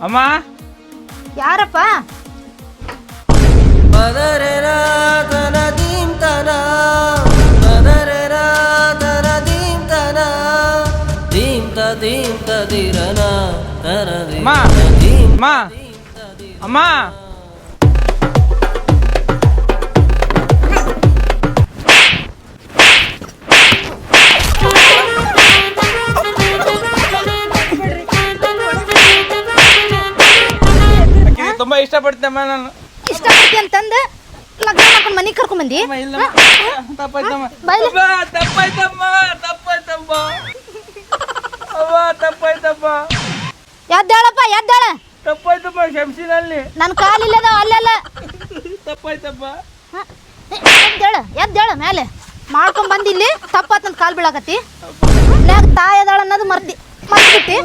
ಅಮ್ಮ ಯಾರಪ್ಪ ಪದರೆರ ತನ ದೀಂತನ ತುಂಬಾ ಇಷ್ಟಪಡ್ತೇನೆ ನಾನು. ಇಷ್ಟಪಡ್ತೀನಿ ಅಂತಂದ ಲಗ್ನ ಮಾಡ್ಕೊಂಡು ಮನೆಗೆ ಕರ್ಕೊಂಡ್ ಬಂದಿ? ಅಮ್ಮ, ಇಲ್ಲ ತಪ್ಪಾಯ್ತಮ್ಮ. ಬಾಯ್ಲೆ. ಅಮ್ಮ, ತಪ್ಪಾಯ್ತಮ್ಮ ತಪ್ಪಾಯ್ತಮ್ಮ. ಅವ್ವ ತಪ್ಪಾಯ್ತಮ್ಮ. ಎದ್ದಾಳಪ್ಪ ಎದ್ದಾಳ. ತಪ್ಪಾಯ್ತಮ್ಮ ಕ್ಷಮಿಸಿನಲ್ಲಿ ನನ್ನ ಕಾಲಿಲ್ಲದ ಅಲ್ಲೆಲ್ಲ. ತಪ್ಪಾಯ್ತಮ್ಮ. ಹ? ಎದ್ದೇಳ ಎದ್ದೇಳ ಮೇಲೆ. ಮಾಡ್ಕೊಂಡ್ ಬಂದಿಲ್ಲಿ ತಪ್ಪಾತಂತ ಕಾಲ್ ಬೀಳಾಕತಿ ಮ್ಯಾಗ ತಾಯಿ ಅದಾಳ ಅನ್ನೋದು ಮರ್ತಿ ಮರ್ತ್ಬಿಟ್ಟಿ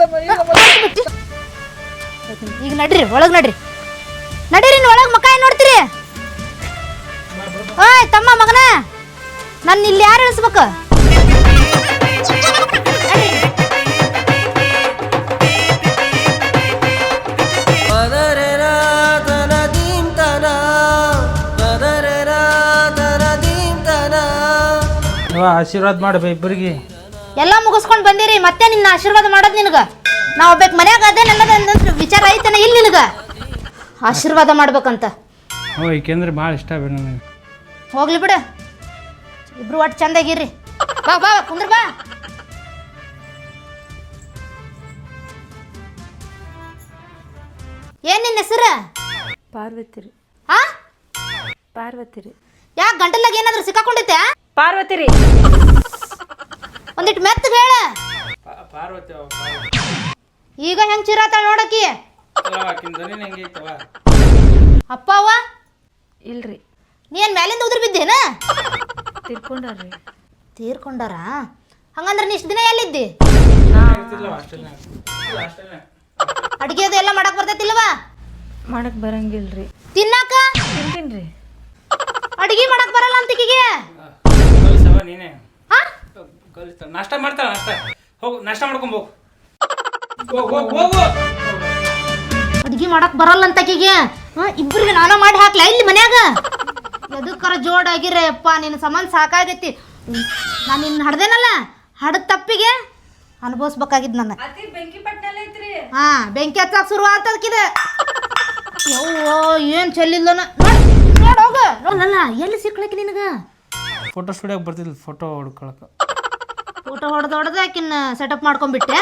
ಮರ್ತ್ಬಿಟ್ಟಿ ಈಗ ನಡ್ರಿ ಒಳಗ್ ನಡ್ರಿ. ನಡೀರಿ ಒಳಗ್ ಮಕ್ಕ ಏನು ನೋಡ್ತೀರಿ. ಓಯ್ ತಮ್ಮ ಮಗನ. ನನ್ನ ಇಲ್ಲಿ ಯಾರು ಇಳಿಸ್ಬೇಕು? ಆಶೀರ್ವಾದ ಮಾಡಬೇ ಇಬ್ಬರಿಗೆ. ಎಲ್ಲ ಮುಗಿಸ್ಕೊಂಡು ಬಂದಿರಿ ಮತ್ತೆ ನಿನ್ನ ಆಶೀರ್ವಾದ ಮಾಡೋದು ನಿನಗ. ನಾ ಬೇಕು ಮನ್ಯಾಗ ಅದೇ ನನ್ನದ ವಿಚಾರ ಐತನ ಇಲ್ಲಿ ನಿನಗ? ಆಶೀರ್ವಾದ ಮಾಡ್ಬೇಕಂತ. ಹ್ಞೂ ಏಕೆಂದ್ರೆ ಭಾಳ ಇಷ್ಟ ಬೇ ನನಗೆ. ಹೋಗ್ಲಿ ಬಿಡು. ಇಬ್ರು ಒಟ್ಟು ಚಂದಾಗಿರ್ರಿ ಬಾ ಬಾ ಬಾ, ಕುಂದ್ರ ಬಾ. ಏನ್ ನಿನ್ನ ಹೆಸರು? ಪಾರ್ವತಿ ರೀ. ಯಾ ಪಾರ್ವತಿ ರೀ. ಯಾಕೆ ಗಂಟಲಾಗ ಏನಾದ್ರು ಸಿಕ್ಕಾಕೊಂಡೈತೆ ಪಾರ್ವತಿ ರೀ. ಒಂದಿಟ್ಟು ಮೆತ್ತಗೆ ಹೇಳ. ಪಾರ್ವತಿ. ಈಗ ಹೆಂಗ್ ಚಿರಾತಾಳ ನೋಡಕಿ? ಅಪ್ಪ ಅವ್ವ ಇಲ್ರಿ. ನೀ ಏನ್ ಮ್ಯಾಲಿಂದ ಉದ್ರ ಬಿದ್ದೇನ? ತಿರ್ಕೊಂಡಾರ್ರಿ. ತೀರ್ಕೊಂಡಾರ? ಹಂಗಂದ್ರೆ ನೀ ಇಷ್ಟು ದಿನ ಎಲ್ಲಿದ್ದಿ? ಅಡಿಗೆ ಅದು ಎಲ್ಲ ಮಾಡಕ್ ಬರ್ತೈತಿಲ್ವಾ? ಮಾಡಕ್ ಬರಂಗಿಲ್ರಿ. ತಿನ್ನಾಕ? ತಿಂತೀನ್ರಿ. ಅಡಿಗೆ ಮಾಡಕ್ ಬರಲ್ಲ ಅಂತ ಈಕಿಗೆ? ನೀನೆ. ಹಾ? ಕಲಿಸ್ತಾಳ. ನಾಷ್ಟ ಮಾಡ್ತಾಳ ನಾಷ್ಟ ಹೋಗು ನಾಷ್ಟ ಮಾಡ್ಕೊಂಡ್ ಹೋಗು. ಹೋಗು ಹೋಗು ಹೋಗು. ಅಡಿಗೆ ಮಾಡಕ್ ಬರಲ್ಲ ಅಂತ ಆಕಿಗೆ. ಇಬ್ಬರಿಗೆ ನಾನು ನಾನ ಮಾಡಿ ಹಾಕ್ಲ? ಇಲ್ಲಿ ಮನ್ಯಾಗ? ಎದಕ್ಕರ ಜೋಡ್ ಆಗಿರಪ್ಪ ನಿನ್ನ ಸಮಾನ್ ಸಾಕಾಗೈತಿ. ನಾನು ನಿನ್ನ ಹಡ್ದೇನಲ್ಲ? ಹಡದ ತಪ್ಪಿಗೆ ಅನುಭವಿಸ್ಬೇಕಾಗಿದ್ ನನ್ನ ಹಾ ಬೆಂಕಿ ಹಚ್ಚಕ್ ಶುರು ಆಗ್ತದಕ್ಕಿದೆ ಯವ್ವೋ ಏನ್ ಚೆಲ್ಲಿಲ್ಲನ ನೋಡ್ ಹೋಗ. ನೋಡಲ್ಲ ಎಲ್ಲಿ ಸಿಕ್ಲಕ್ಕೆ ನಿನಗ? ಫೋಟೋ ಸ್ಟುಡಿಯೋಗೆ ಬರ್ತಿದ್ಲು ಫೋಟೋ ಹೊಡ್ಕೊಳಕ. ಫೋಟೋ ಹೊಡೆದು ಹೊಡೆದು ಆಕಿನ ಸೆಟಪ್ ಮಾಡ್ಕೊಂಡ್ಬಿಟ್ಟೆ.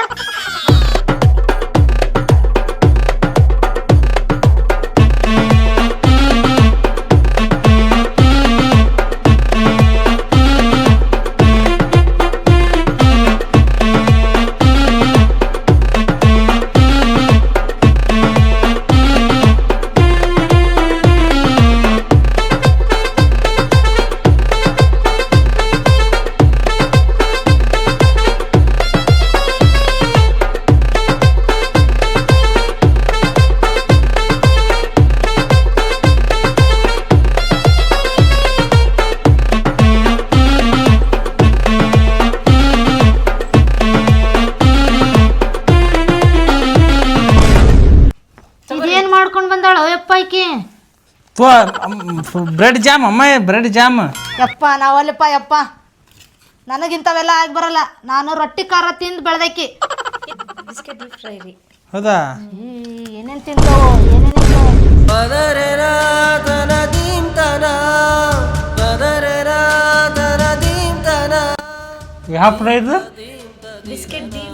ಬ್ರೆಡ್ ಜಾಮ್ ಅಮ್ಮ ಬ್ರೆಡ್ ಜಾಮ್. ಯಪ್ಪ ನಾವಲ್ಲಪ್ಪ ಯಪ್ಪ. ನನಗಿಂತವೆಲ್ಲ ಆಗಿ ಬರಲ್ಲ. ನಾನು ರೊಟ್ಟಿ ಖಾರ ತಿಂದು ಬೆಳ್ದಕ್ಕಿ ಬಿಸ್ಕೆಟ್ ಡೀಪ್ ಫ್ರೈ ರೀ ಈ ಹೌದಾ ಏನೇನ್ ತನ ದೀಂತನ ಯಾವ price biscuit deep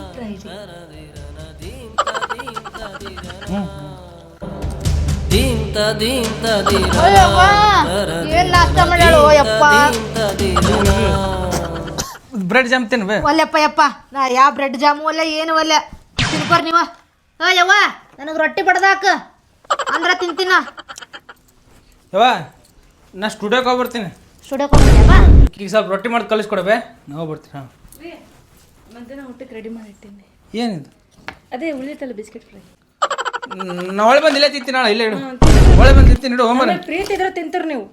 bread jam ತಿನ್ಬೇ. ಒಲ್ಲೆಪ್ಪ ಯಪ್ಪ. ನಾ ಯಾವ ಬ್ರೆಡ್ ಜಾಮು ಒಲ್ಲೆ ಏನು ಒಲ್ಲೆ? ತಿನ್ಕೋರ್ ನೀವ. ಆ ಯವ್ವ ನನಗೆ ರೊಟ್ಟಿ ಬಡ್ದಾಕ. ಅಂದ್ರ ತಿಂತೀನ. ಯವ್ವ ನಾ ಸ್ಟುಡಿಯೋಗೆ ಹೋಗ್ಬರ್ತೀನಿ. ಸ್ಟುಡಿಯೋ ಕೊಡ್ತೀಯಪ್ಪ ಈಗ ಸ್ವಲ್ಪ ರೊಟ್ಟಿ ಮಾಡಿ ಕಲಿಸ್ಕೊಡಬೇ. ನಾವು ಬರ್ತೀನಿ ಹಾಂ. ಮಧ್ಯಾಹ್ನ ಊಟಕ್ಕೆ ರೆಡಿ ಮಾಡಿಟ್ಟೇನೆ ಏನಿದು? ಅದೇ ಉಳಿತಲ್ಲ ಬಿಸ್ಕೆಟ್ ಫ್ರೈ. ನಾ ಬಂದಿಲ್ಲ ಇಲ್ಲೇ ತಿಂತೀನಿ ನಾಳೆ ಇಲ್ಲೇ ಇಡು. ಒಳ್ಳೆ ಬಂದು ತಿಂತೀನಿ ಇಡು ಪ್ರೀತಿ ಇದ್ರೆ ತಿಂತೀರಿ ನೀವು.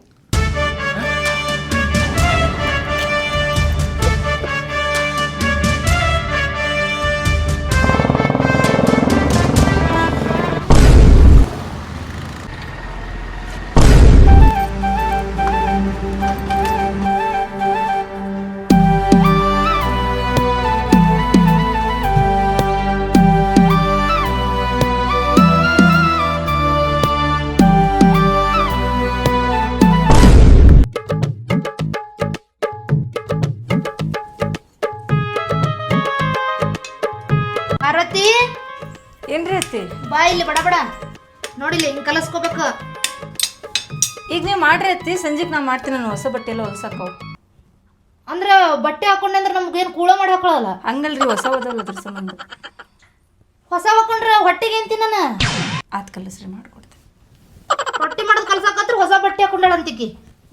ಅತ್ತಿ ಸಂಜೆಗೆ ನಾ ಮಾಡ್ತೀನಿ ನಾನು ಹೊಸ ಬಟ್ಟೆ ಎಲ್ಲ ಹೊಲ್ಸಕ್ಕವು ಅಂದ್ರ ಬಟ್ಟೆ ಹಾಕೊಂಡೆ ಅಂದ್ರೆ ನಮ್ಗೆ ಏನು ಕೂಳ ಮಾಡಿ ಹಾಕೊಳಲ್ಲ? ಹಂಗಲ್ರಿ ಹೊಸ ಓದಲ್ಲ ಅದ್ರ ಸಂಬಂಧ. ಹೊಸ ಹಾಕೊಂಡ್ರೆ ಹೊಟ್ಟೆಗೆ ಏನ್ ತಿನ್ನ ಆತ್ ಕಲಸ್ರಿ ಮಾಡ್ಕೊಡ್ತೀನಿ. ರೊಟ್ಟಿ ಮಾಡೋದು ಕಲ್ಸಾಕತ್ರ ಹೊಸ ಬಟ್ಟೆ ಹಾಕೊಂಡಾಳ ಅಂತಿಕ್ಕಿ.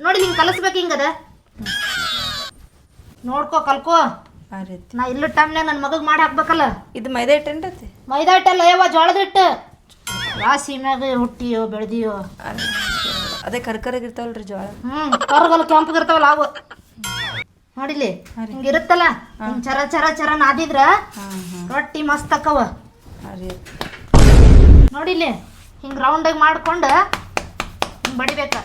ನೋಡಿ ನಿಂಗೆ ಕಲಸ್ಬೇಕು ಹಿಂಗದ? ನೋಡ್ಕೋ ಕಲ್ಕೋ. ಆ ರೀತಿ. ನಾ ಇಲ್ಲ ಟೈಮ್ನಾಗ ನನ್ನ ಮಗಗೆ ಮಾಡಿ ಹಾಕ್ಬೇಕಲ್ಲ? ಇದು ಮೈದಾ ಅತ್ತಿ ಮೈದಾ ಹಿಟ್ಟಲ್ಲ ಯವ್ವ ಜೋಳದ ಹಿಟ್ಟು? ರಾಸಿ ಮ್ಯಾಗ ಹುಟ್ಟಿಯೋ ಬೆಳೆದಿಯೋ? ಅದೇ ಕರ್ಕರಾಗಿರ್ತಾವಲ್ರಿ ಜೋಳ. ಹ್ಮ್ ಕರ್ಗಲ್ ಕೆಂಪಗೆ ಇರ್ತಾವಲ್ಲ ಅವು. ನೋಡಿಲಿ ಹಿಂಗ ಇರುತ್ತಲ್ಲ ಹಿಂಗ್ ಚರ ಚರ ಚರ ನಾದಿದ್ರ ರೊಟ್ಟಿ ಮಸ್ತ್ ಅಕ್ಕವ. ನೋಡಿಲಿ ನೋಡಿಲಿ ಹಿಂಗ್ ರೌಂಡಾಗಿ ಮಾಡ್ಕೊಂಡು ಹಿಂಗ್ ಬಡಿಬೇಕ.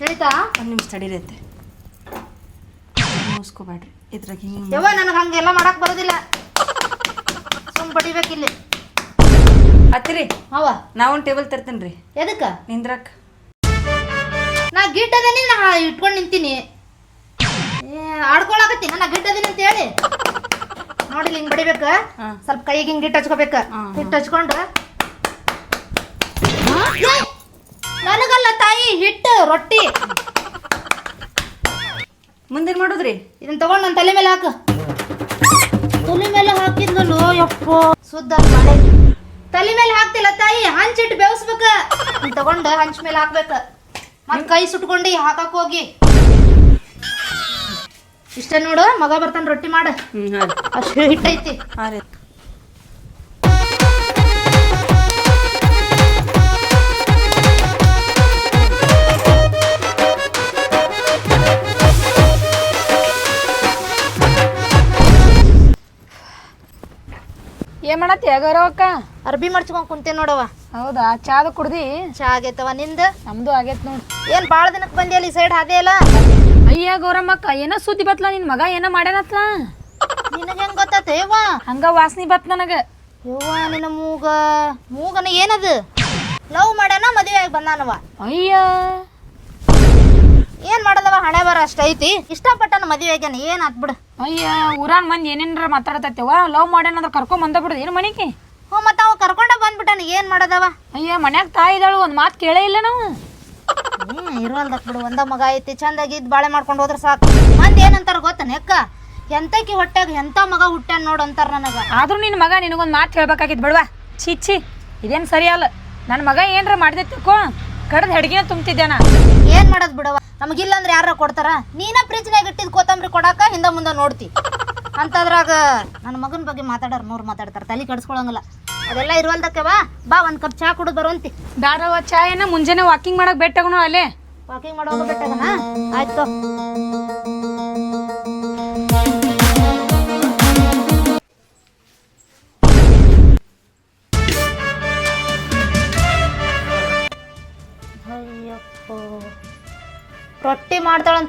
ತಿಳಿತಾ? ಒಂದು ನಿಮಿಷ ತಡಿರೈತೆ ಮುಗಿಸ್ಕೋಬೇಡ್ರಿ. ಇದ್ರಾಗ ಹಿಂಗೆ ಯವ್ವ ನನಗೆ ಹಂಗೆಲ್ಲ ಮಾಡಕ್ ಬರೋದಿಲ್ಲ. ಸುಮ್ ಬಡಿಬೇಕಿಲ್ಲಿ. ಹತ್ತಿರಿ ಅವ. ನಾವೊಂದು ಟೇಬಲ್ ತರ್ತೀನಿ ರೀ. ಎದಕ್ಕ? ನಿಂದ್ರಕ್. ನಾ ಗಿಟ್ ಅದೇನಿ ನಾ ಇಟ್ಕೊಂಡು ನಿಂತೀನಿ. ಆಡ್ಕೊಳಕತ್ತೀನಿ ನಾ ಗಿಟ್ ಅದೀನಿ ಅಂತ ಹೇಳಿ. ನೋಡಿ ಹಿಂಗ್ ಬಡಿಬೇಕ. ಸ್ವಲ್ಪ ಕೈಗೆ ಹಿಂಗ್ ಗಿಟ್ ಹಚ್ಕೋಬೇಕ? ಹಾ, ಹಿಟ್ಟು ಹಚ್ಕೊಂಡು ನನಗಲ್ಲ ತಾಯಿ ಹಿಟ್ಟು ರೊಟ್ಟಿ. ಮುಂದೇನು ಮಾಡುದ್ರಿ. ಇದನ್ನ ತಗೊಂಡ್ ನನ್ನ ತಲೆ ಮೇಲೆ ಹಾಕ. ತಲೆ ಮೇಲೆ ಹಾಕಿದ್ನಲ್ಲೋ ಯಪ್ಪ. ಸುದ್ದ ಮಾಡಿ ತಲೆ ಮೇಲೆ ಹಾಕ್ತಿಲ್ಲ ತಾಯಿ ಹಂಚಿಟ್ಟು ಬೇವಸ್ಬೇಕ. ತಗೊಂಡ ಹಂಚ್ ಮೇಲೆ ಹಾಕ್ಬೇಕ. ಮತ್ ಕೈ ಸುಟ್ಕೊಂಡು ಹಾಕಕ್ ಹೋಗಿ. ಇಷ್ಟ ನೋಡು ಮಗ ಬರ್ತಾನ ರೊಟ್ಟಿ ಮಾಡ. ಅಷ್ಟು ಹಿಟ್ಟೈತಿ. ಏನ್ ಮಾಡತ್ತಿ ಅಗರೋ ಅಕ್ಕ ಅರ್ಬಿ ಮಡ್ಚ್ಕೊಂಡ್ ಕುಂತೆ ನೋಡವ ಹೌದಾ? ಚಾದ ಕುಡ್ದಿ? ಚಾ ಆಗೈತವ ನಿಂದ? ನಮ್ದು ಆಗೇತ್ ನೋಡ್. ಏನ್ ಬಾಳ ದಿನಕ್ ಬಂದಿ ಅಲ್ಲಿ ಸೈಡ್ ಅದೇ ಅಲ್ಲ ಅಯ್ಯ ಗೌರಮ್ಮಕ್ಕ ಏನೋ ಸುದ್ದಿ ಬತ್ಲ ನಿನ್ ಮಗ ಏನೋ ಮಾಡ್ಯಾನತ್ಲ? ನಿನಗ ಹೆಂಗ್ ಗೊತ್ತಾತ ಯವ್ವ? ಹಂಗ ವಾಸನಿ ಬತ್ ನನಗ. ಯವ್ವ ನಿನ್ನ ಮೂಗ ಮೂಗನ ಏನದು? ಲವ್ ಮಾಡ್ಯಾನ ಮದುವೆ ಆಗಿ ಬಂದಾನವ ಅಯ್ಯ. ಏನ್ ಮಾಡದವ ಹಣೆ ಬರ ಅಷ್ಟ ಐತಿ? ಇಷ್ಟಪಟ್ಟನ ಮದುವೆ ಆಗ್ಯಾನ ಏನ್ ಆತ್ ಬಿಡು. ಅಯ್ಯ ಊರಾನ್ ಮಂದಿ ಏನೇನ್ರ ಮಾತಾಡತೈತೆವ ಲವ್ ಮಾಡ್ಯಾನ ಅಂದ್ರೆ ಕರ್ಕೊಂಡ್ ಬಂದ ಬಿಡುದು ಏನು ಮನಿಗೆ ಹ್ಞೂ ಮತ್ತ ಅವ ಕರ್ಕೊಂಡ ಬಂದ್ಬಿಟ್ಟಾನ ಏನ್ ಮಾಡದವ? ಅಯ್ಯ ಮನ್ಯಾಗ ತಾಯಿ ಇದ್ದಾಳು ಒಂದ್ ಮಾತು ಕೇಳೇ ಇಲ್ಲ ನಾವು. ಹ್ಮ್ ಇರುವಲ್ದಕ್ ಬಿಡು ಒಂದ ಮಗ ಐತಿ ಚಂದಾಗಿ ಇದ್ ಬಾಳೆ ಮಾಡ್ಕೊಂಡು ಹೋದ್ರೆ ಸಾಕು. ಮಂದಿ ಏನಂತಾರ ಗೊತ್ತ ನೆಕ್ಕ ಎಂತಕಿ ಹೊಟ್ಟಾಗ ಎಂತ ಮಗ ಹುಟ್ಟ್ಯಾನ ನೋಡು ಅಂತಾರ ನನಗ. ಆದ್ರೂ ನಿನ್ ಮಗ ನಿನಗೊಂದ್ ಮಾತು ಹೇಳ್ಬೇಕಾಗಿದ್ ಬಿಡ್ವಾ? ಛೀ ಛೀ ಇದೇನ್ ಸರಿ ಅಲ್ಲ ನನ್ನ ಮಗ ಏನ್ರ ತಿಳ್ಕೊ. ಕಡದ ಹೆಡ್ಗಿನ ತುಂಬ್ತಿದ್ದೆ ನಾ. ಏನ್ ಮಾಡದ್ ಬಿಡವ ನಮಗಿಲ್ಲ ಅಂದ್ರೆ ಯಾರ ಕೊಡ್ತಾರ? ನೀನ ಫ್ರಿಜ್ನಾಗ ಇಟ್ಟಿದ್ ಕೊತ್ತಂಬರಿ ಕೊಡಾಕ ಹಿಂದ ಮುಂದ ನೋಡ್ತಿ. ಅಂತದ್ರಾಗ ನನ್ನ ಮಗನ ಬಗ್ಗೆ ಮಾತಾಡೋರ್ ಮೂರ್ ಮಾತಾಡ್ತಾರ ತಲೆ ಕೆಡ್ಸ್ಕೊಳಂಗಿಲ್ಲ. ಅದೆಲ್ಲ ಇರುವಲ್ದಕ್ಕೆ ಬಾ ಬಾ ಒಂದ್ ಕಪ್ ಚಾ ಕುಡಿದು ಬರುವಂತಿ. ಬೇಡವ ಚಾ ಏನ ಮುಂಜಾನೆ ವಾಕಿಂಗ್ ಮಾಡಕ್ ಬೆಟ್ಟಗನು ಅಲ್ಲೇ. ವಾಕಿಂಗ್ ಮಾಡೋಕೆ ಬೆಟ್ಟಗನ ಆಯ್ತು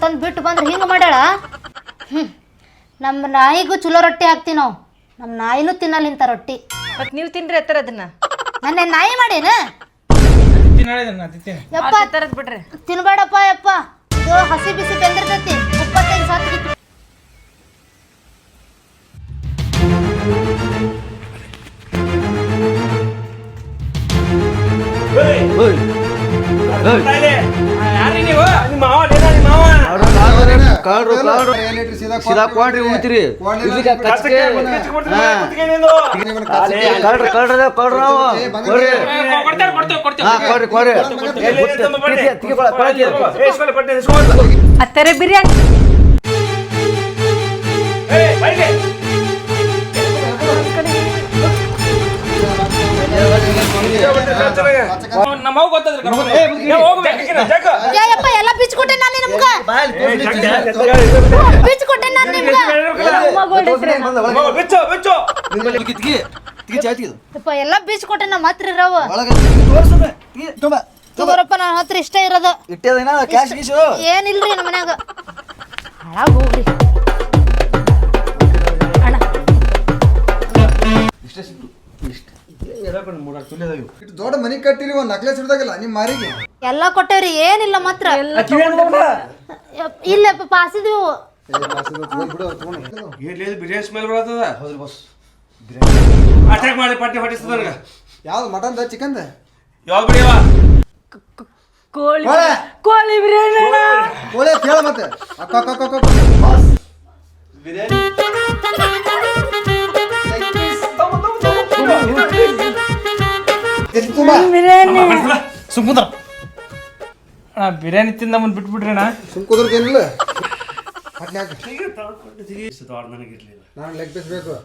ಮಾಡ್ತಾಳಂತಂದು ಬಿಟ್ಟು ಬಂದ್ರೆ ಹಿಂಗೆ ಮಾಡ್ಯಾಳ? ಹ್ಞೂ ನಮ್ಮ ನಾಯಿಗೂ ಚಲೋ ರೊಟ್ಟಿ ಹಾಕ್ತೀವಿ ನಾವು. ನಮ್ಮ ನಾಯಿನೂ ತಿನ್ನಲ್ಲ ಇಂಥ ರೊಟ್ಟಿ. ಬಟ್ ನೀವು ತಿನ್ರಿ ಎತ್ತರ ಅದನ್ನ. ನನ್ನ ನಾಯಿ ಮಾಡೇನ? ಯಪ್ಪ ತರದ್ ಬಿಡ್ರಿ. ತಿನ್ಬೇಡಪ್ಪ ಯಪ್ಪ. ಇದು ಹಸಿ ಬಿಸಿ ಬೆಂದಿರ್ತೈತಿ. ಇಪ್ಪತ್ತೈದು ಸತ್ತು Hey! ನೀವು ಸೀದಾ ಕ್ವಾಡ್ರಿ ಉಣ್ತೀರಿ ಇಲ್ಲಿಗೆ ಕಚ್ಕೆ ಕಾಳ್ರಿ ಕಾಳ್ರಿ ಕಾಳ್ರು ನಾವು. ಕೊಡ್ರಿ. ಕೊಡ್ರಿ ಕೊಡ್ರಿ. ಅತ್ತರೆ ಬಿರಿಯಾನಿ. ನಮ್ಮ ಮಾವ ಗೊತ್ತದ್ರಿ ಕರ್ಕೊಂಡು. ಏ, ಹೋಗ್ಬೇಕು. ಯಪ್ಪ ಎಲ್ಲ ಬಿಚ್ಕೊಟ್ಟೆ ನಾನು ನಿಮ್ಗ? ಬಿಚ್ಕೊಟ್ಟೆ ನಾನು ನಿಮ್ಗ? ಬಿಚ್ಚು ಬಿಚ್ಚು. ಯಪ್ಪ ಎಲ್ಲ ಬಿಚ್ಕೊಟ್ಟೆ ನಮ್ಮ ಹತ್ರ ಇರವ? ತಗೋರಪ್ಪ ನನ್ನ ಹತ್ರ ಇಷ್ಟ ಇರೋದು. ಇಟ್ಟೇದೇನ ಕ್ಯಾಶ್ ಗೀಶು? ಏನಿಲ್ರಿ ನಮ್ಮ ಮನ್ಯಾಗ? ಹಾಳಾಗ್ ಹೋಗ್ರಿ ಇಷ್ಟು ದೊಡ್ಡ ಮನಿ ಕಟ್ಟಿರಿ ಒಂದ್ ನಕ್ಲೆಸ್ ಹಿಡ್ದಾಗಲ್ಲ ನಿಮ್ಮ ಮಾರಿಗೆ? ಎಲ್ಲ ಕೊಟ್ಟೇವ್ರಿ ಏನಿಲ್ಲ ಮಾತ್ರ. ಯಪ್ಪ, ಇಲ್ಲಪ್ಪ ಪಾಸಿದೀವು ಬಿಡು ತಗೊಂಡು ಬಿರಿಯಾನಿ ಸ್ಮೆಲ್ ಬರ್ತದ ಹೌದ್ರಿ ಬಸ್ ಅಟ್ಯಾಕ್ ಮಾಡಿ ಪಟ್ಟಿ ಹೊಟ್ಟಿಸ್ತದ ನನಗೆ ಯಾವ್ದು ಮಟನ್ದ ಚಿಕನ್ದ ಯಾವ್ದು ಬಿಡಿಯವ ಕೋಳಿ ಕೋಳಿ. ಕೋಳಿ ಬಿರಿಯಾನಿ ಅಣ್ಣ. ಕೋಳಿ ಅಂತ ಹೇಳ ಮತ್ತೆ. ಅಕ್ಕ ಅಕ್ಕ ಅಕ್ಕ ಅಕ್ಕ ತುಂಬ ಬಿರಿಯಾನಿ? ಸುಮ್ಕುಂದ್ರ ಅಣ್ಣ ಬಿರಿಯಾನಿ ತಿಂದ ಮುಂದೆ ಬಿಟ್ಬಿಡ್ರಿ ಅಣ್ಣ ಸುಮ್ ಕುದುರ್ದೇನಿಲ್ಲ ಹಟ್ನ್ಯಾಕ ನನಗಿರ್ಲಿಲ್ಲ. ನಾನು ಲೆಗ್ ಪೀಸ್ ಬೇಕು.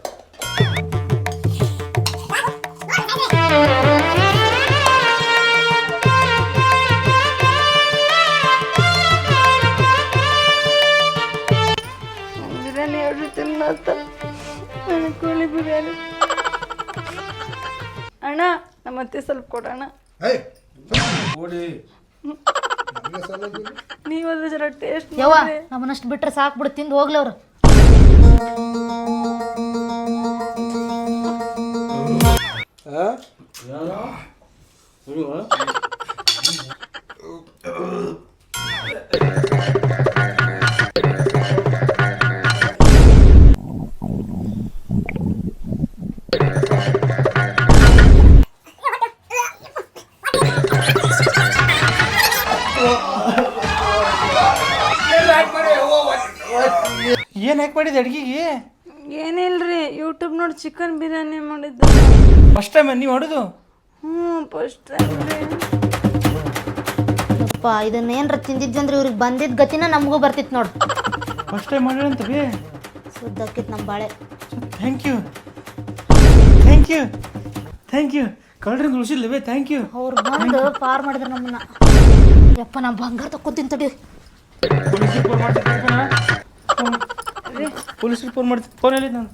ನಮ್ಮ ಅತ್ತೆ ಸ್ವಲ್ಪ ಕೊಡೋಣ. ಏಯ್ ಓಡಿ. ನಮ್ಗೆ ಸಲ ಇಲ್ಲ. ಜರ ಟೇಸ್ಟ್ ಯವ್ವ ನಮ್ಮನ್ನಷ್ಟು ಬಿಟ್ರೆ ಸಾಕು ಬಿಡು ತಿಂದು ಹೋಗ್ಲಿ ಅವ್ರು. ಮಾಡಿದೆ ಅಡ್ಗಿಗೆ? ಏನಿಲ್ರಿ ಯೂಟ್ಯೂಬ್ ನೋಡಿ ಚಿಕನ್ ಬಿರಿಯಾನಿ ಮಾಡಿದ್ದು. ಫಸ್ಟ್ ಟೈಮ್ ನೀವು ಮಾಡೋದು? ಹ್ಞೂ ಫಸ್ಟ್ ಟೈಮ್ ಅಪ್ಪ ಇದನ್ನ ಏನ್ರ ತಿಂದಿದ್ದಂದ್ರೆ ಇವ್ರಿಗೆ ಬಂದಿದ್ದ ಗತಿನ ನಮಗೂ ಬರ್ತಿತ್ತು ನೋಡು. ಫಸ್ಟ್ ಟೈಮ್ ಮಾಡಿರಂತ ಬಿ? ಸುದ್ದಕ್ಕಿತ್ತು ನಮ್ಮ ಬಾಳೆ. Thank you thank you thank you ಕಳ್ರಿ ಉಳಿಸಿಲ್ಲ ಬೇ ಥ್ಯಾಂಕ್ ಯು ಅವ್ರು ಬಂದು ಪಾರ್ ಮಾಡಿದ್ರು ನಮ್ಮನ್ನ. ಯಪ್ಪ ನಾ ಬಂಗಾರ ತಕ್ಕೊತೀನಿ ತಡಿ. ಪೊಲೀಸ್ ರಿಪೋರ್ಟ್ ಮಾಡ್ತೀನಿ ಫೋನ್ ರಿಪೋರ್ಟ್ ಮಾಡ್ತೀನಿ ಫೋನಲ್ಲಿ ನಾನು?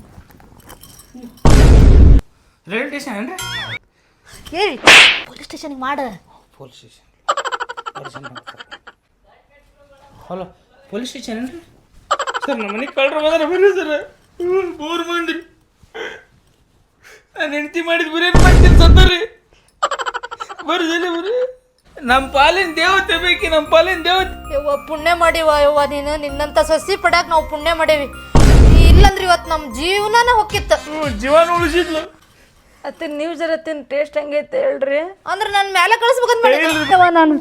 ರೈಲ್ವೆ ಸ್ಟೇಷನ್ ಏನ್ರಿ? ಏಯ್ ಪೊಲೀಸ್ ಸ್ಟೇಷನ್ಗೆ ಮಾಡ. Police station. Hello police station ಏನ್ರಿ? ಸರ್ ನಮ್ಮ ಮನೆಗೆ ಕಳ್ರ ಬಂದ್ರೆ ಬರ್ರಿ ಸರ್. ಮೂರು ಮಂದಿ. ನಾನು ಹೆಂಡತಿ ಮಾಡಿದ ಬಿರಿಯಾನಿ ಮಾಡ್ತೀನಿ ಸತ್ತರಿ. ಬರ್ರಿ ಜಲ್ದಿ ಬರ್ರಿ. ನಮ್ಮ ಪಾಲಿನ ದೇವತೆ ಬೇಕಿ ನಮ್ಮ ಪಾಲಿನ ದೇವತೆ. ಯವ್ವ ಪುಣ್ಯ ಮಾಡಿವ ಯವ್ವ ನೀನು ನಿನ್ನಂತ ಸಸಿ ಪಡ್ಯಾಕ ನಾವು ಪುಣ್ಯ ಮಾಡೇವಿ. ಇಲ್ಲಂದ್ರೆ ಇವತ್ತು ನಮ್ಮ ಜೀವನನ ಹೊಕ್ಕಿತ್ತು. ಜೀವನ ಉಳಿಸಿದ್ಲು. ಅತ್ತೆ ನೀವು ಜರ ತಿನ್ ಟೇಸ್ಟ್ ಹೆಂಗೈತೆ ಹೇಳ್ರಿ. ಅಂದ್ರೆ ನನ್ನ ಮೇಲೆ ಕಳಿಸ್ಬೇಕಂತ ಮಾಡಿದ್ದೆ. ನಾನು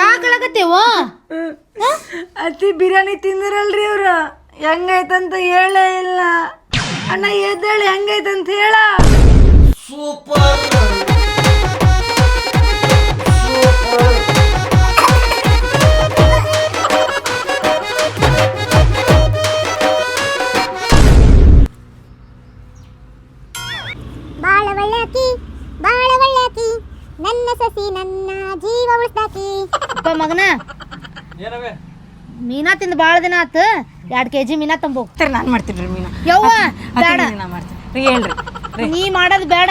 ಯಾಕೆ ಅತ್ತಿ ಬಿರಿಯಾನಿ ತಿಂದಿರಲ್ರಿ ಅವ್ರ ಹೆಂಗೈತಂತ ಹೇಳೇ ಇಲ್ಲ. ಅಣ್ಣ ಎದ್ದೇಳಿ ಹೆಂಗೈತಂತ ಹೇಳ. ಬಾಳ ಒಳ್ಳೆಕಿ ಬಾಳ ಒಳ್ಳೆಕಿ ನನ್ನ ಸಸಿ ನನ್ನ ಜೀವ ಉಳಿಸ್ದಾಕಿ. ಅಪ್ಪ ಮಗನ ಏನವೇ? ಮೀನಾ ತಿಂದು ಭಾಳ ದಿನ ಆತು. ಎರಡು ಕೆಜಿ ಮೀನಾ ತಂಬೋಗ್ ನಾನು ಮಾಡ್ತೀನಿ ರೀ ಮೀನಾ. ಯವ್ವ ಬೇಡ. ನಾ ಮಾಡ್ತೀನಿ. ರೀ ಹೇಳ್ರಿ. ನೀ ಮಾಡೋದು ಬೇಡ.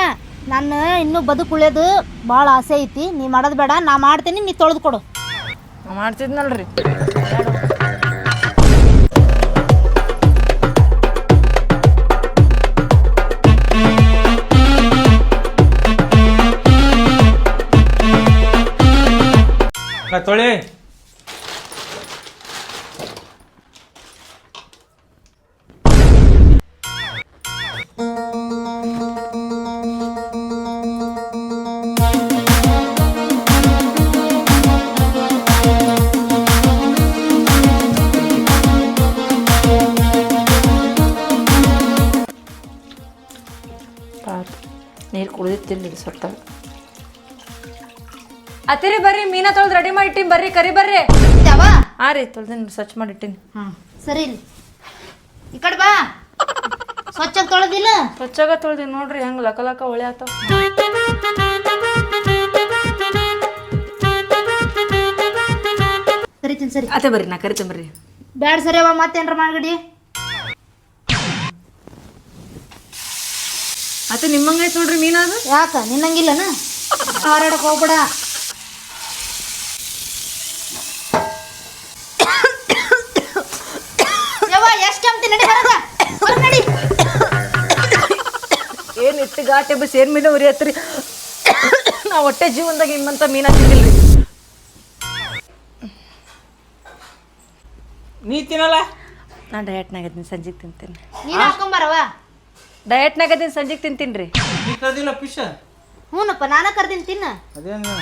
ನನ್ನ ಇನ್ನೂ ಬದುಕು ಉಳಿಯೋದು ಭಾಳ ಆಸೆ ಐತಿ. ನೀ ಮಾಡೋದು ಬೇಡ. ನಾ ಮಾಡ್ತೀನಿ ನೀ ತೊಳೆದು ಕೊಡು. ಮಾಡ್ತಿದ್ನಲ್ರಿ. ನಾ ತೊಳೆ? ನೀರು ಕುಡಿದಿತ್ತಿಲ್ಲ ಸೊಟ್ಟ ಅತ್ತಿರಿ ಬರ್ರಿ ಮೀನಾ ತೊಳ್ದು ರೆಡಿ ಮಾಡಿಟ್ಟಿನಿ ಬರ್ರಿ ಕರಿ ಬರ್ರಿ. ಯಾವ? ಹಾ ರೀ ತೊಳ್ದಿನಿ ಸ್ವಚ್ಛ ಮಾಡಿಟ್ಟಿನಿ ಹಾಂ ಸರಿ ಇಲ್ಲಿ ಈ ಕಡೆ ಬಾ. ಸ್ವಚ್ಛ ತೊಳೆದಿಲ್ಲ? ಸ್ವಚ್ಛಾಗ ತೊಳ್ದಿ ನೋಡ್ರಿ ಹೆಂಗ್ ಲಕ ಲಕ ಒಳ್ಳೆ ಆತಾವ. ಕರಿತೀನಿ ಸರಿ. ಅತ್ತೆ ಬರ್ರಿ ನಾ ಕರಿತೀನಿ ಬರ್ರಿ. ಬ್ಯಾಡ ಸರಿ ಅವ ಮತ್ತೇನ್ರ ಮಾಡ್ಗಡಿ? ಅತ್ತೆ ನಿಮ್ಮಂಗೈತ್ ನೋಡ್ರಿ ಮೀನಾ ಅದು? ಯಾಕ ನಿನ್ನಂಗಿಲ್ಲನ? ಹಾರಾಡಕ್ ಹೋಗ್ಬೇಡ. ಯವ್ವ ಎಷ್ಟು ಕೆಮ್ತಿ ನಡಿ ಹೊರಗ. ಹೊರಗ್ ನಡಿ. ಏನ್ ಇಟ್ಟು ಘಾಟೆ ಬಸ್ ಏನ್ ಮೀನು ಉರಿ ಹತ್ರಿ ನಾ ಹೊಟ್ಟೆ ಜೀವನದಾಗ ನಿಮ್ಮಂತ ಮೀನಾ ತಿನ್ನಿಲ್ರಿ ನೀ ತಿನ್ನಲ್ಲ? ನಾನು ಡಯಟ್ನಾಗ ಇದೀನಿ ಸಂಜೆಗೆ ತಿಂತೀನಿ. ನೀನು ಹಾಕೊಂಬರವ? ಡಯಟ್ನಾಗ ಇದೀನಿ ಸಂಜೆಗೆ ತಿಂತೀನಿ ರೀ ನೀ ಕರ್ದಿಲ್ಲ ಪಿಶ ಹ್ಞೂನಪ್ಪ ನಾನ ಕರ್ದಿನ್ ತಿನ್ನ. ಅದೇನು?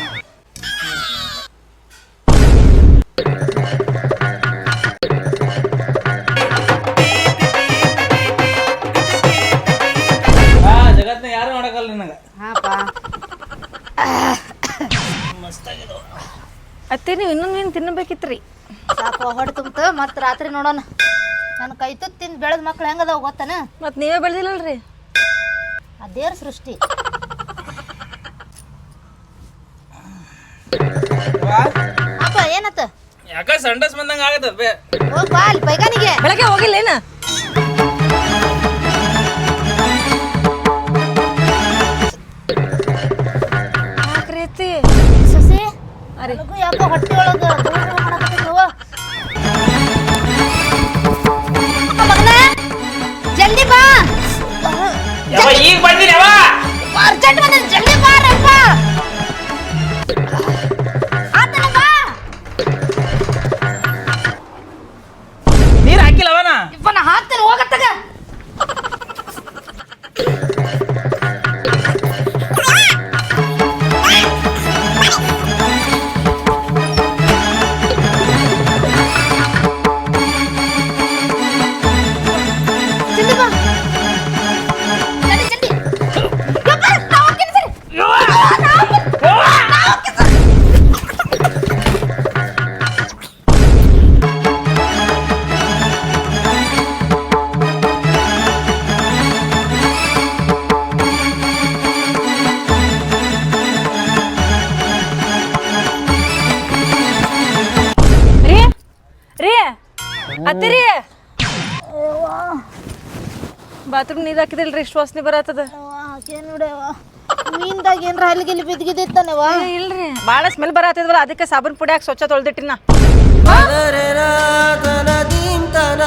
ಅತ್ತೆ ನೀವು ಇನ್ನೊಂದು ಏನು ತಿನ್ನಬೇಕಿತ್ರಿ? ರೀ ಸಾಕು ಹೊಟ್ಟೆ ತುಂಬ್ತು ಮತ್ತೆ ರಾತ್ರಿ ನೋಡೋಣ. ನನ್ನ ಕೈ ತುತ್ತು ತಿಂದು ಬೆಳೆದ ಮಕ್ಳು ಹೆಂಗದಾವ ಗೊತ್ತಾನ? ಮತ್ತೆ ನೀವೇ ಬೆಳೆದಿಲ್ಲಲ್ರಿ? ಆ ದೇವ್ರ ಸೃಷ್ಟಿ. ಅಪ್ಪ ಏನತ್ತ? ಯಾಕ ಸಂಡಸ್ ಬಂದಂಗ ಆಗತ್ತ ಬೇ. ಹೋಗ್ ಬಾ ಅಲ್ಲಿ ಪೈಖಾನಿಗೆ. ಬೆಳಗ್ಗೆ ಹೋಗಿಲ್ಲ ನನಗೂ ಯಾಕೋ ಹೊಟ್ಟೆ ಒಳಗ ಜಲ್ದಿ ಬಾ. ಈಗ ಯಾವ ಅರ್ಜೆಂಟ್ ಬಂದ ಬಾತ್ರೂಮ್ ನೀರ್ ಹಾಕಿದಿಲ್ರಿ ಇಷ್ಟು ವಾಸನೆ ಬರತ್ತದ? ನೋಡ್ಯವ ಮೀನ್ದಾಗ ಏನ್ರ ಹಲ್ಲಿಗಿಲ್ಲಿ ಬಿದ್ದಿಗಿದ್ದಾನವ ಇಲ್ರಿ. ಭಾಳ ಸ್ಮೆಲ್ ಬರತ್ತದವಲ್ಲ ಅದಕ್ಕೆ ಸಾಬೂನ್ ಪುಡಿ ಹಾಕಿ ಸ್ವಚ್ಛ ತೊಳ್ದಿಟ್ಟಿನ. ಪದರೆರಾ ತನ ದೀಂ ತನ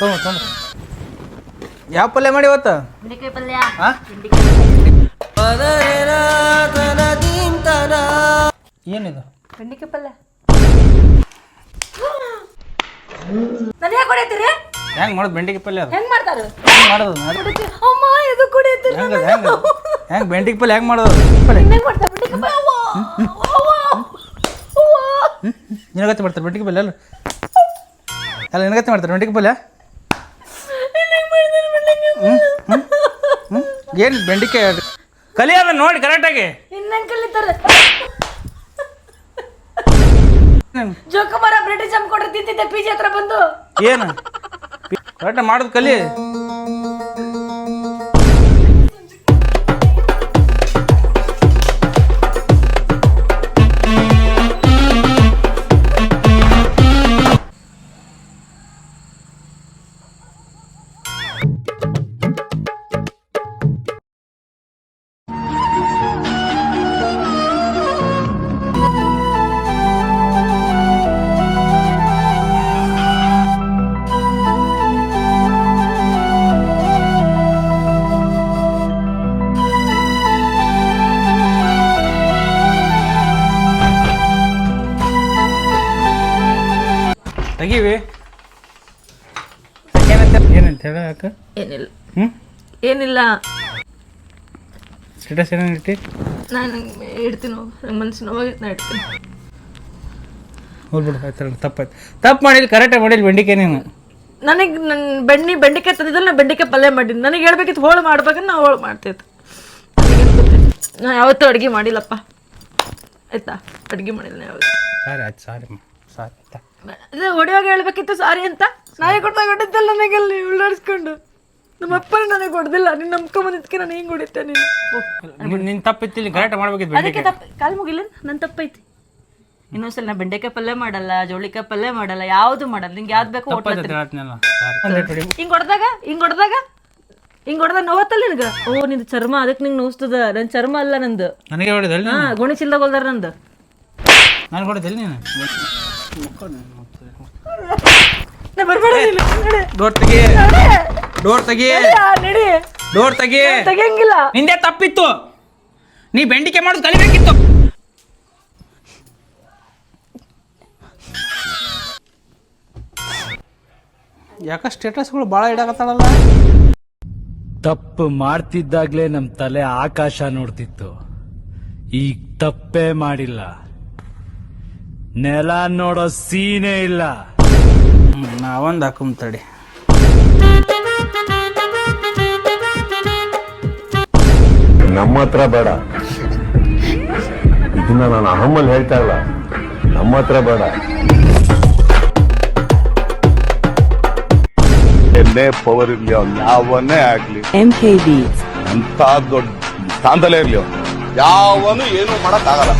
ಮಾಡು ತೊಗೊಂಡು ತೊಗೊಂಡು ಯಾವ ಪಲ್ಯ ಮಾಡಿ ಇವತ್ತು? ಬೆಂಡೆಕಾಯಿ ಪಲ್ಯ. ಹಾ ಏನಿದು? ಬೆಂಡಿಕಾಯಿ ಪಲ್ಯ. ನನಗೆ ಹೆಂಗ್ ಮಾಡೋದು ಪಲ್ಯ ಅದು? ಹೆಂಗ್ ಮಾಡ್ತಾರ? ಹೆಂಗ್ ಮಾಡೋದು ಅದು? ಅಮ್ಮ ಇದು ಕೊಡೈತಿರಿ ಹೆಂಗ್ ಅದು? ಹೆಂಗ್ ಅದು? ಹೆಂಗ್ ಬೆಂಡಿಗೆ ಪಲ್ಯ ಹೆಂಗ್ ಮಾಡೋದು? ಪಲ್ಯ? ಹೆಂಗ್ ಮಾಡ್ತಾರ ಬೆಂಡಿಕಾಯಿ ಪಲ್ಯ? ಅವ್ವ, ಅವ್ವ, ಅವ್ವ. ನಿನಗತ್ತೆ ಮಾಡ್ತಾರೆ ಬೆಂಡಿಗೆ ಪಲ್ಯ ಅಲ್ಲ? ಅಲ್ಲ ನಿನಗತ್ತೆ ಮಾಡ್ತಾರೆ ಬೆಂಡಿಗೆ ಪಲ್ಯ? ಏನು ಬೆಂಡಿಕೆ ಕಲಿ ಅದನ್ನ ನೋಡಿ ಕರೆಕ್ಟಾಗಿ. ಇನ್ನೇನ್ ಕಲಿತಾರ. ಜೋಕುಮಾರ ಬ್ರಿಟಿಷ್ ಜಮ್ ಕೊಡ್ರಿ ತಿಂತಿದ್ದೆ ಪಿಜಿ ಹತ್ರ ಬಂದು. ಏನು? ಕರೆಕ್ಟ್ ಮಾಡೋದು ಕಲಿ. ಏನಿಲ್ಲ. ಸ್ಟೇಟಸ್ ಏನೇನು ಇಟ್ಟಿ? ನಾನು ಇಡ್ತೀನಿ ನಂಗೆ ಮನ್ಸು ನೋವಾಗಿ ನಾ ಇಡ್ತೀನಿ. ಹೋಗ್ಬಿಡು ಆಯ್ತು ತಪ್ಪಾಯ್ತು. ತಪ್ಪು ಮಾಡಿಲ್ಲ ಕರೆಕ್ಟಾಗಿ ಮಾಡಿಲ್ಲ ಬೆಂಡಿಕಾಯಿ ನೀನು. ನನಗೆ ನನ್ನ ಬೆಣ್ಣಿ ಬೆಂಡೆಕಾಯಿ ತಂದಿದ್ದಲ್ಲ ನಾನು ಬೆಂಡೆಕಾಯಿ ಪಲ್ಯ ಮಾಡಿದ್ದು. ನನಗೆ ಹೇಳ್ಬೇಕಿತ್ತು ಹೋಳು ಮಾಡ್ಬೇಕಂದ್ರೆ ನಾ ಹೋಳು ಮಾಡ್ತಿದ್ದೆ. ನಾ ಯಾವತ್ತೂ ಅಡುಗೆ ಮಾಡಿಲ್ಲಪ್ಪ. ಆಯ್ತಾ? ಅಡ್ಗೆ ಮಾಡಿಲ್ಲ ಯಾವಾಗ ಸಾರಿ ಆಯ್ತು ಸಾರಿ ಸಾರಿ ಆಯ್ತಾ? ಅದೇ ಹೊಡೆಯುವಾಗ ಹೇಳ್ಬೇಕಿತ್ತು ಸಾರಿ ಅಂತ. ನಾಯಿ ಕೊಟ್ಟಾಗ ಹೊಡೆದಲ್ಲ ನನಗೆ ಅಲ್ಲಿ ಉಳ್ಳಾಡಿಸ್ಕೊಂಡು ನಮ್ಮ ಅಪ್ಪನೇ ನನಗೆ ಹೊಡೆದಿಲ್ಲ. ನೀನು ನಂಬ್ಕೊಂಬಂದಿದ್ದಕ್ಕೆ ನಾನು ಹಿಂಗೆ ಹೊಡಿತೆ ನೀನು? ನಿನ್ನ ತಪ್ಪಿತ್ತಿಲ್ಲ ಗಲಾಟೆ ಮಾಡ್ಬೇಕಿತ್ತು ಅದಕ್ಕೆ ತಪ್ಪು. ಕಾಲು ಮುಗಿಲ್ಲ ನನ್ನ ತಪ್ಪೈತಿ. ಇನ್ನೊಂದ್ಸಲ ನಾ ಬೆಂಡೆಕಾಯಿ ಪಲ್ಯ ಮಾಡಲ್ಲ ಜೋಳಿಕಾಯಿ ಪಲ್ಯ ಮಾಡಲ್ಲ ಯಾವುದು ಮಾಡಲ್ಲ. ನಿಂಗೆ ಯಾವ್ದು ಬೇಕು ಹಿಂಗ್ ಹೊಡೆದಾಗ? ಹಿಂಗ್ ಹೊಡೆದಾಗ? ಹಿಂಗ್ ಹೊಡೆದ ನೋವತ್ತಲ್ಲ ನಿನಗ? ಓ ನಿಂದು ಚರ್ಮ ಅದಕ್ಕೆ ನಿಂಗೆ ನೋಸ್ತದ ನನ್ ಚರ್ಮ ಅಲ್ಲ ನಂದು. ನನಗೆ ಹೊಡೆದಲ್ಲ ಹಾ ಗೋಣಿ ಚಿಲ್ದಾಗ ಹೊಲ್ದಾರ ನಂದು. ನಾನು ಹೊಡೆದಲ್ಲ ನೀನು? ನಾ ಬರ್ಬೇಡ ನೀನು. ಡೋರ್ ತೆಗಿ. ಡೋರ್ ತೆಗಿ ಆ, ನಡಿ. ಡೋರ್ ತೆಗಿ. ತೆಗಿಯಂಗಿಲ್ಲ. ನಿಂದೆ ತಪ್ಪಿತ್ತು. ನೀ ಬೆಂಡಿಕೆ ಮಾಡೋದು ಕಲಿಬೇಕಿತ್ತು. ಯಾಕ ಸ್ಟೇಟಸ್ಗಳು ಭಾಳ ಇಡಾಕತ್ತಾಳಲ್ಲ? ತಪ್ಪು ಮಾಡ್ತಿದ್ದಾಗ್ಲೇ ನಮ್ ತಲೆ ಆಕಾಶ ನೋಡ್ತಿತ್ತು. ಈಗ ತಪ್ಪೇ ಮಾಡಿಲ್ಲ. ನೆಲ ನೋಡೋ ಸೀನೇ ಇಲ್ಲ. ನಾವೊಂದು ಹಾಕುಮ್ ನಮ್ಮ ಹತ್ರ ಬೇಡ. ಇದನ್ನ ನಾನು ಅಹಮ್ಮಲ್ಲಿ ಹೇಳ್ತಾ ಇಲ್ಲ. ನಮ್ಮ ಹತ್ರ ಬೇಡ. ಎನ್ನೇ ಪವರ್ ಇರ್ಲಿ ಅವ್ನು ಯಾವನ್ನೇ ಆಗ್ಲಿ ಅಂತ ದೊಡ್ಡ ಸ್ಥಾನದಲ್ಲೇ ಇರ್ಲಿ ಅವ್ನು ಯಾವನು ಏನು ಮಾಡಕ್ ಆಗಲ್ಲ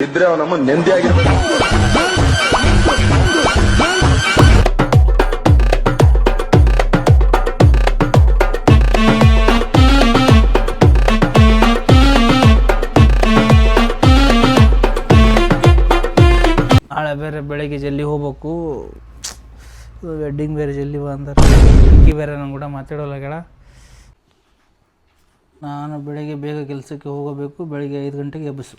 ಇದ್ರೆ ಅವ್ನು ನಮ್ಮ ನೆಮ್ಮದಿಯಾಗಿರ್ಬೇಕು ಬೆಳಗ್ಗೆ ಜಲ್ದಿ ಹೋಗ್ಬೇಕು. ವೆಡ್ಡಿಂಗ್ ಬೇರೆ ಜಲ್ದಿ ಬಂದರೆ ಅಕ್ಕಿ ಬೇರೆ ನನ್ನ ಕೂಡ ಮಾತಾಡೋಲ್ಲ ನಾನು ಬೆಳಗ್ಗೆ ಬೇಗ ಕೆಲಸಕ್ಕೆ ಹೋಗಬೇಕು. ಬೆಳಗ್ಗೆ ಐದು ಗಂಟೆಗೆ ಎಬ್ಬಿಸು.